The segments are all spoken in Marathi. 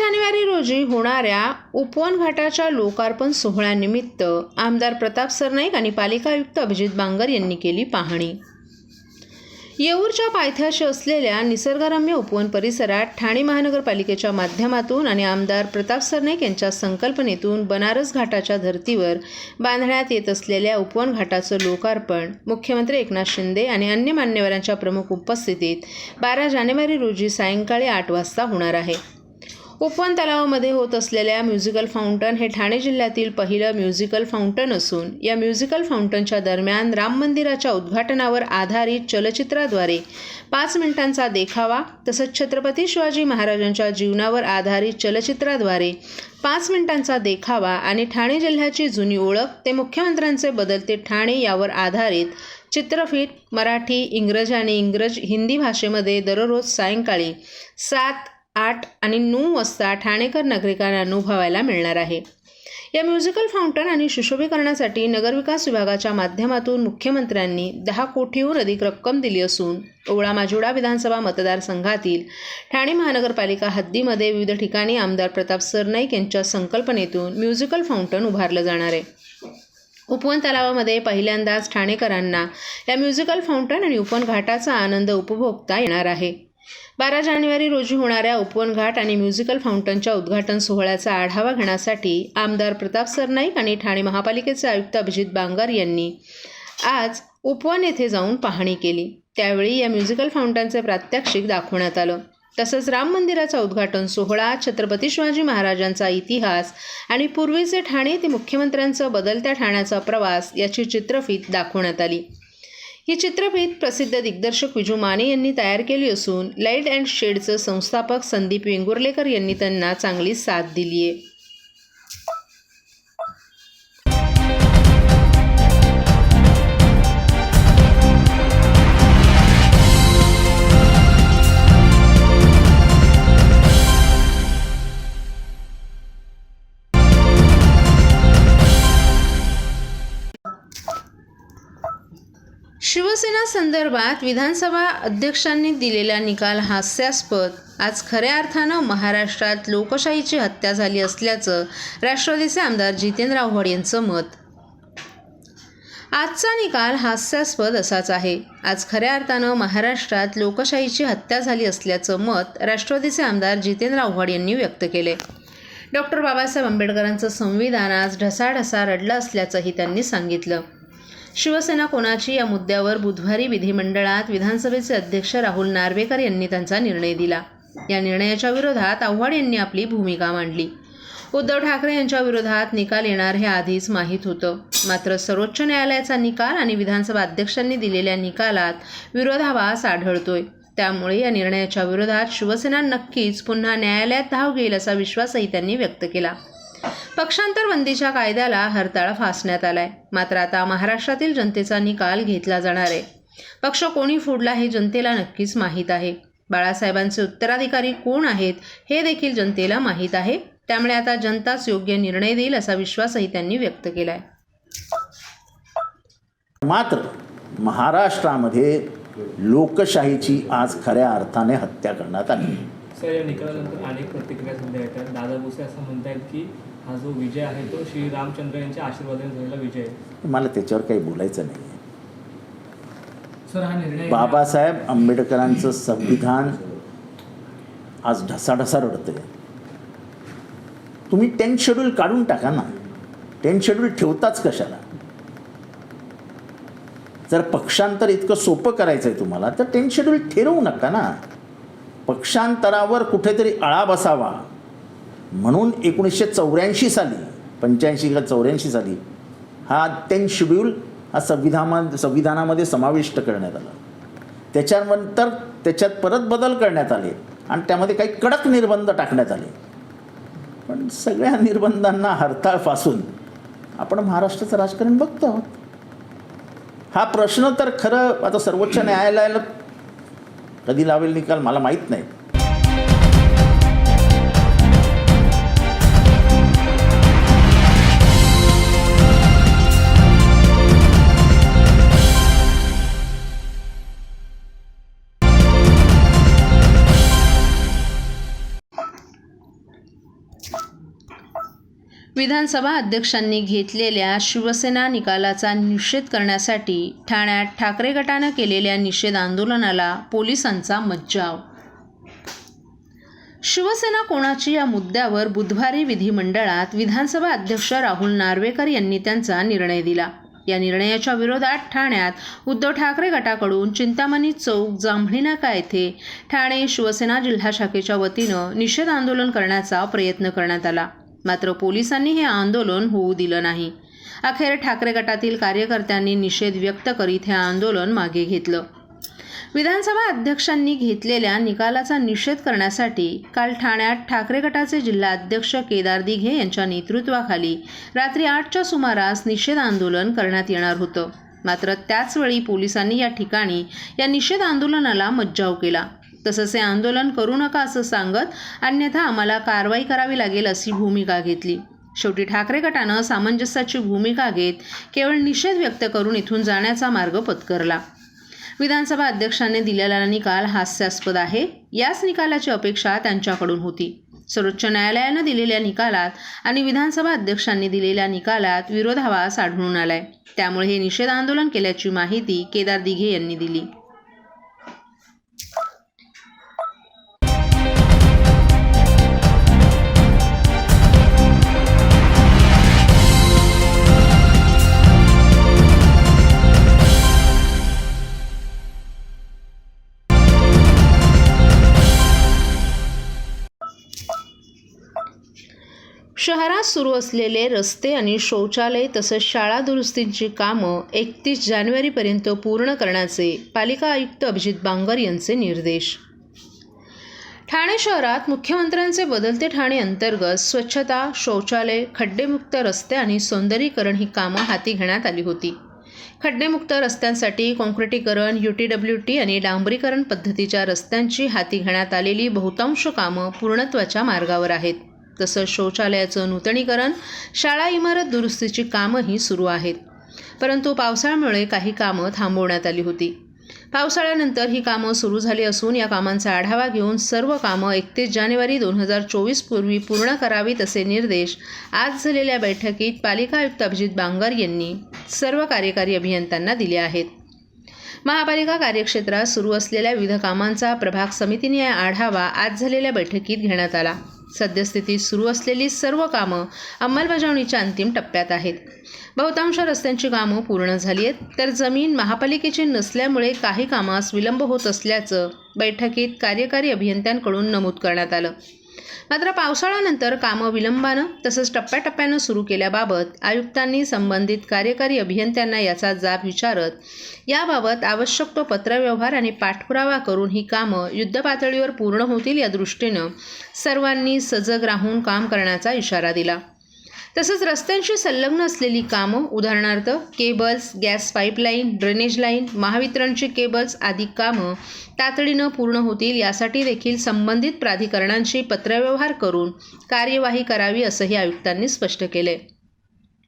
जानेवारी रोजी होणाऱ्या उपवन घाटाच्या लोकार्पण सोहळ्यानिमित्त आमदार प्रताप सरनाईक आणि पालिका आयुक्त अभिजित बांगर यांनी केली पाहणी. येऊरच्या पायथ्याशी असलेल्या निसर्गरम्य उपवन परिसरात ठाणे महानगरपालिकेच्या माध्यमातून आणि आमदार प्रताप सरनाईक यांच्या संकल्पनेतून बनारस घाटाच्या धर्तीवर बांधण्यात येत असलेल्या उपवन घाटाचं लोकार्पण मुख्यमंत्री एकनाथ शिंदे आणि अन्य मान्यवरांच्या प्रमुख उपस्थितीत बारा जानेवारी रोजी सायंकाळी आठ वाजता होणार आहे. कोपन तलावामध्ये होत असलेल्या म्युझिकल फाउंटन हे ठाणे जिल्ह्यातील पहिलं म्युझिकल फाउंटन असून या म्युझिकल फाउंटनच्या दरम्यान राम मंदिराच्या उद्घाटनावर आधारित चलचित्राद्वारे पाच मिनिटांचा देखावा तसंच छत्रपती शिवाजी महाराजांच्या जीवनावर आधारित चलचित्राद्वारे पाच मिनिटांचा देखावा आणि ठाणे जिल्ह्याची जुनी ओळख ते मुख्यमंत्र्यांचे बदलते ठाणे यावर आधारित चित्रफित मराठी इंग्रजी आणि इंग्रज हिंदी भाषेमध्ये दररोज सायंकाळी सात आठ आणि नऊ वाजता ठाणेकर नागरिकांना अनुभवायला मिळणार आहे. या म्युझिकल फाउंटन आणि सुशोभीकरणासाठी नगरविकास विभागाच्या माध्यमातून मुख्यमंत्र्यांनी दहा कोटीहून अधिक रक्कम दिली असून ओवळा माजुडा विधानसभा मतदारसंघातील ठाणे महानगरपालिका हद्दीमध्ये विविध ठिकाणी आमदार प्रताप सरनाईक यांच्या संकल्पनेतून म्युझिकल फाउंटन उभारलं जाणार आहे. उपवन तलावामध्ये पहिल्यांदाच ठाणेकरांना या म्युझिकल फाउंटन आणि उपवन घाटाचा आनंद उपभोगता येणार आहे. बारा जानेवारी रोजी होणाऱ्या उपवन घाट आणि म्युझिकल फाउंटनच्या उद्घाटन सोहळ्याचा आढावा घेण्यासाठी आमदार प्रताप सरनाईक आणि ठाणे महापालिकेचे आयुक्त अभिजित बांगर यांनी आज उपवन येथे जाऊन पाहणी केली. त्यावेळी या म्युझिकल फाउंटनचे प्रात्यक्षिक दाखवण्यात आलं. तसंच राम मंदिराचा उद्घाटन सोहळा छत्रपती शिवाजी महाराजांचा इतिहास आणि पूर्वीचे ठाणे ते मुख्यमंत्र्यांचं बदलत्या ठाण्याचा प्रवास याची चित्रफीत दाखवण्यात आली. ही चित्रफीत प्रसिद्ध दिग्दर्शक विजू माने यांनी तयार केली असून लाइट अँड शेडचं संस्थापक संदीप वेंगुर्लेकर यांनी त्यांना चांगली साथ दिली आहे शिवसेना संदर्भात विधानसभा अध्यक्षांनी दिलेला निकाल हास्यास्पद. आज खऱ्या अर्थानं महाराष्ट्रात लोकशाहीची हत्या झाली असल्याचं राष्ट्रवादीचे आमदार जितेंद्र आव्हाड यांचं मत. आजचा निकाल हास्यास्पद असाच आहे. आज खऱ्या अर्थानं महाराष्ट्रात लोकशाहीची हत्या झाली असल्याचं मत राष्ट्रवादीचे आमदार जितेंद्र आव्हाड यांनी व्यक्त केले डॉक्टर बाबासाहेब आंबेडकरांचं संविधान आज ढसाढसा रडलं असल्याचंही त्यांनी सांगितलं. शिवसेना कोणाची या मुद्द्यावर बुधवारी विधिमंडळात विधानसभेचे अध्यक्ष राहुल नार्वेकर यांनी त्यांचा निर्णय दिला. या निर्णयाच्या विरोधात आव्हाड यांनी आपली भूमिका मांडली. उद्धव ठाकरे यांच्या विरोधात निकाल येणार हे आधीच माहीत होतं. मात्र सर्वोच्च न्यायालयाचा निकाल आणि विधानसभा अध्यक्षांनी दिलेल्या निकालात विरोधाभास आढळतोय. त्यामुळे या निर्णयाच्या विरोधात शिवसेना नक्कीच पुन्हा न्यायालयात धाव घेईल असा विश्वासही त्यांनी व्यक्त केला. पक्षांतर बंदीच्या कायद्याला हरताळ फासण्यात आलाय. मात्र आता महाराष्ट्रातील जनतेचा निकाल घेतला जाणार आहे. पक्ष कोणी फोडला हे जनतेला नक्कीच माहीत आहे. बाळासाहेबांचे उत्तराधिकारी कोण आहेत हे देखील जनतेला माहीत आहे. त्यामुळे आता जनताच योग्य निर्णय देईल असा विश्वासही त्यांनी व्यक्त केला आहे मात्र महाराष्ट्रामध्ये लोकशाहीची आज खऱ्या अर्थाने हत्या करण्यात आली. सर या निकालानंतर अनेक प्रतिक्रिया सध्या येतात दादा भुसे असं म्हणतायत की हा जो विजय आहे तो श्री रामचंद्र यांच्या आशीर्वादाने झालेला विजय आहे. मला त्याच्यावर काही बोलायचं नाही सर हा निर्णय बाबासाहेब आंबेडकरांचं संविधान आज ढसाढसा रडतंय. तुम्ही टेन्थ शेड्यूल काढून टाका ना. टेन्थ शेड्यूल ठेवताच कशाला? जर पक्षांतर इतकं सोपं करायचं आहे तुम्हाला तर टेन्थ शेड्यूल ठरवू नका ना. पक्षांतरावर कुठेतरी आळा बसावा. म्हणून एकोणीसशे चौऱ्याऐंशी साली पंच्याऐंशी का चौऱ्याऐंशी साली हा टेन शेड्यूल हा संविधाना संविधानामध्ये समाविष्ट करण्यात आला. त्याच्यानंतर त्याच्यात परत बदल करण्यात आले आणि त्यामध्ये काही कडक निर्बंध टाकण्यात आले. पण सगळ्या निर्बंधांना हरताळ फासून आपण महाराष्ट्राचं राजकारण बघतो आहोत. हा प्रश्न तर खरं आता सर्वोच्च न्यायालयाला कधी लावेल निकाल मला माहीत नाही. विधानसभा अध्यक्षांनी घेतलेल्या शिवसेना निकालाचा निषेध करण्यासाठी ठाण्यात ठाकरे गटानं केलेल्या निषेध आंदोलनाला पोलिसांचा मज्जाव. शिवसेना कोणाची या मुद्द्यावर बुधवारी विधिमंडळात विधानसभा अध्यक्ष राहुल नार्वेकर यांनी त्यांचा निर्णय दिला. या निर्णयाच्या विरोधात ठाण्यात उद्धव ठाकरे गटाकडून चिंतामणी चौक जांभळी नाका येथे ठाणे शिवसेना जिल्हा शाखेच्या वतीनं निषेध आंदोलन करण्याचा प्रयत्न करण्यात आला. मात्र पोलिसांनी हे आंदोलन होऊ दिलं नाही. अखेर ठाकरे गटातील कार्यकर्त्यांनी निषेध व्यक्त करीत हे आंदोलन मागे घेतलं. विधानसभा अध्यक्षांनी घेतलेल्या निकालाचा निषेध करण्यासाठी काल ठाण्यात ठाकरे गटाचे जिल्हा अध्यक्ष केदार दिघे यांच्या नेतृत्वाखाली रात्री आठच्या सुमारास निषेध आंदोलन करण्यात येणार होतं. मात्र त्याचवेळी पोलिसांनी या ठिकाणी या निषेध आंदोलनाला मज्जाव केला. तसंच हे आंदोलन करू नका असं सांगत अन्यथा आम्हाला कारवाई करावी लागेल अशी भूमिका घेतली. शेवटी ठाकरे गटानं सामंजस्याची भूमिका घेत केवळ निषेध व्यक्त करून इथून जाण्याचा मार्ग पत्करला. विधानसभा अध्यक्षांनी दिलेला निकाल हास्यास्पद आहे. याच निकालाची अपेक्षा त्यांच्याकडून होती. सर्वोच्च न्यायालयानं दिलेल्या निकालात आणि विधानसभा अध्यक्षांनी दिलेल्या निकालात विरोधाभास आढळून आलाय. त्यामुळे हे निषेध आंदोलन केल्याची माहिती केदार दिघे यांनी दिली. शहरात सुरू असलेले रस्ते आणि शौचालय तसंच शाळा दुरुस्तींची कामं एकतीस जानेवारीपर्यंत पूर्ण करण्याचे पालिका आयुक्त अभिजित बांगर यांचे निर्देश. ठाणे शहरात मुख्यमंत्र्यांचे बदलते ठाणे अंतर्गत स्वच्छता शौचालय खड्डेमुक्त रस्ते आणि सौंदर्यीकरण ही कामं हाती घेण्यात आली होती. खड्डेमुक्त रस्त्यांसाठी काँक्रिटीकरण यू टी डब्ल्यू टी आणि डांबरीकरण पद्धतीच्या रस्त्यांची हाती घेण्यात आलेली बहुतांश कामं पूर्णत्वाच्या मार्गावर आहेत. तसंच शौचालयाचं नूतनीकरण शाळा इमारत दुरुस्तीची कामंही सुरू आहेत. परंतु पावसाळ्यामुळे काही कामं थांबवण्यात आली होती. पावसाळ्यानंतर ही कामं सुरू झाली असून या कामांचा आढावा घेऊन सर्व कामं एकतीस जानेवारी दोन हजार चोवीस पूर्वी पूर्ण करावीत असे निर्देश आज झालेल्या बैठकीत पालिका आयुक्त अभिजित बांगर यांनी सर्व कार्यकारी अभियंत्यांना दिले आहेत. महापालिका कार्यक्षेत्रात सुरू असलेल्या विविध कामांचा प्रभाग समितीने आढावा आज झालेल्या बैठकीत घेण्यात आला. सद्यस्थितीत सुरू असलेली सर्व कामं अंमलबजावणीच्या अंतिम टप्प्यात आहेत. बहुतांश रस्त्यांची कामं पूर्ण झाली आहेत तर जमीन महापालिकेची नसल्यामुळे काही कामास विलंब होत असल्याचं बैठकीत कार्यकारी अभियंत्यांकडून नमूद करण्यात आलं. मात्र पावसाळ्यानंतर कामं विलंबानं तसंच टप्प्याटप्प्यानं सुरू केल्याबाबत आयुक्तांनी संबंधित कार्यकारी अभियंत्यांना याचा जाब विचारत याबाबत आवश्यक तो पत्रव्यवहार आणि पाठपुरावा करून ही कामं युद्धपातळीवर पूर्ण होतील या दृष्टीनं सर्वांनी सजग राहून काम करण्याचा इशारा दिला. तसंच रस्त्यांशी संलग्न असलेली कामं उदाहरणार्थ cables gas pipeline drainage line महावितरणची cables आदी कामं तातडीनं पूर्ण होतील यासाठी देखील संबंधित प्राधिकरणांशी पत्रव्यवहार करून कार्यवाही करावी असंही आयुक्तांनी स्पष्ट केले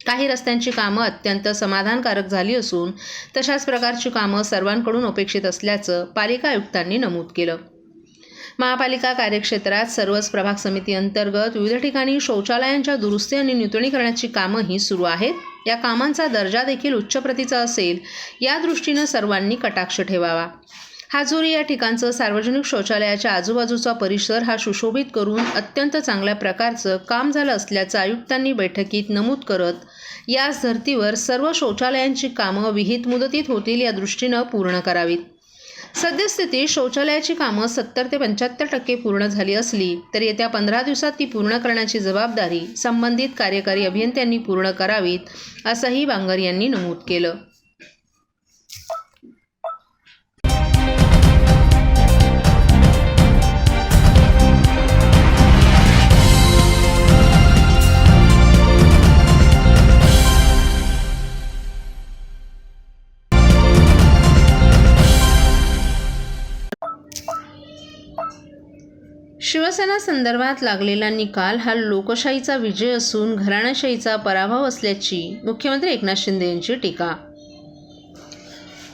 काही रस्त्यांची कामं अत्यंत समाधानकारक झाली असून तशाच प्रकारची कामं सर्वांकडून अपेक्षित असल्याचं पालिका आयुक्तांनी नमूद केलं. महापालिका कार्यक्षेत्रात सर्वच प्रभाग समिती अंतर्गत विविध ठिकाणी शौचालयांच्या दुरुस्ती आणि नूतनीकरणाची कामंही सुरू आहेत. या कामांचा दर्जा देखील उच्च प्रतीचा असेल या दृष्टीनं सर्वांनी कटाक्ष ठेवावा. हाजुरी या ठिकाणचं सार्वजनिक शौचालयाच्या आजूबाजूचा परिसर हा सुशोभित करून अत्यंत चांगल्या प्रकारचं काम झालं असल्याचं आयुक्तांनी बैठकीत नमूद करत याच धर्तीवर सर्व शौचालयांची कामं विहित मुदतीत होतील या दृष्टीनं पूर्ण करावीत. सद्यस्थितीत शौचालयाची कामं सत्तर ते पंच्याहत्तर टक्के पूर्ण झाली असली तर येत्या पंधरा दिवसात ती पूर्ण करण्याची जबाबदारी संबंधित कार्यकारी अभियंत्यांनी पूर्ण करावीत असंही बांगर यांनी नमूद केलं. शिवसेना संदर्भात लागलेला निकाल हा लोकशाहीचा विजय असून घराणेशाहीचा पराभव असल्याची मुख्यमंत्री एकनाथ शिंदे यांची टीका.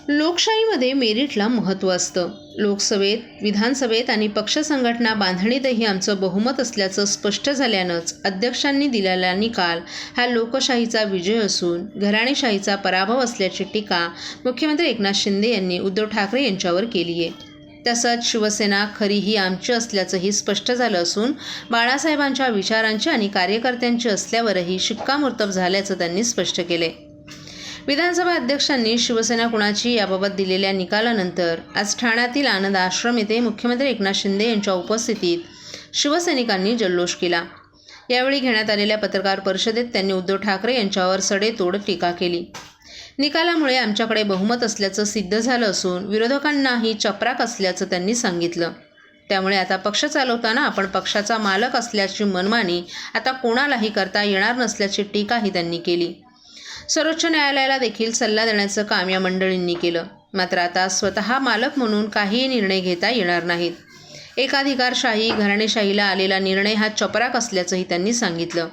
लोकशाहीमध्ये मेरिटला महत्त्व असतं. लोकसभेत विधानसभेत आणि पक्ष संघटना बांधणीतही आमचं बहुमत असल्याचं स्पष्ट झाल्यानंच अध्यक्षांनी दिलेला निकाल हा लोकशाहीचा विजय असून घराणेशाहीचा पराभव असल्याची टीका मुख्यमंत्री एकनाथ शिंदे यांनी उद्धव ठाकरे यांच्यावर केली आहे तसंच शिवसेना खरी ही आमची असल्याचंही स्पष्ट झालं असून बाळासाहेबांच्या विचारांची आणि कार्यकर्त्यांची असल्यावरही शिक्कामोर्तब झाल्याचं त्यांनी स्पष्ट केले. विधानसभा अध्यक्षांनी शिवसेना कुणाची याबाबत दिलेल्या निकालानंतर आज ठाण्यातील आनंद आश्रम येथे मुख्यमंत्री एकनाथ शिंदे यांच्या उपस्थितीत शिवसैनिकांनी जल्लोष केला. यावेळी घेण्यात आलेल्या पत्रकार परिषदेत त्यांनी उद्धव ठाकरे यांच्यावर सडेतोड टीका केली. निकालामुळे आमच्याकडे बहुमत असल्याचं सिद्ध झालं असून विरोधकांनाही चपराक असल्याचं त्यांनी सांगितलं. त्यामुळे आता पक्ष चालवताना आपण पक्षाचा मालक असल्याची मनमानी आता कोणालाही करता येणार नसल्याची टीकाही त्यांनी केली. सर्वोच्च न्यायालयाला देखील सल्ला देण्याचं काम या मंडळींनी केलं. मात्र आता स्वतः मालक म्हणून काहीही निर्णय घेता येणार नाहीत. एकाधिकारशाही घराणेशाहीला आलेला निर्णय हा चपराक असल्याचंही त्यांनी सांगितलं.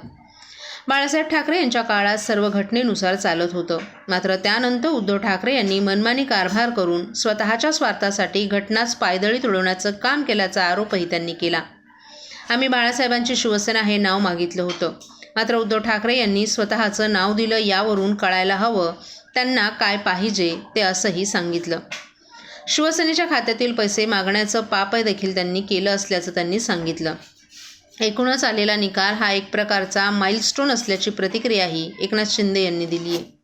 बाळासाहेब ठाकरे यांच्या काळात सर्व घटनेनुसार चालत होतं. मात्र त्यानंतर उद्धव ठाकरे यांनी मनमानी कारभार करून स्वतःच्या स्वार्थासाठी घटनाच पायदळी तुडवण्याचं काम केल्याचा आरोपही त्यांनी केला. आम्ही बाळासाहेबांची शिवसेना हे नाव मागितलं होतं. मात्र उद्धव ठाकरे यांनी स्वतःचं नाव दिलं यावरून कळायला हवं त्यांना काय पाहिजे ते असंही सांगितलं. शिवसेनेच्या खात्यातील पैसे मागण्याचं पापय देखील त्यांनी केलं असल्याचं त्यांनी सांगितलं. एकूणच आलेला निकाल हा एक प्रकारचा माइलस्टोन असल्याची प्रतिक्रियाही एकनाथ शिंदे यांनी दिली आहे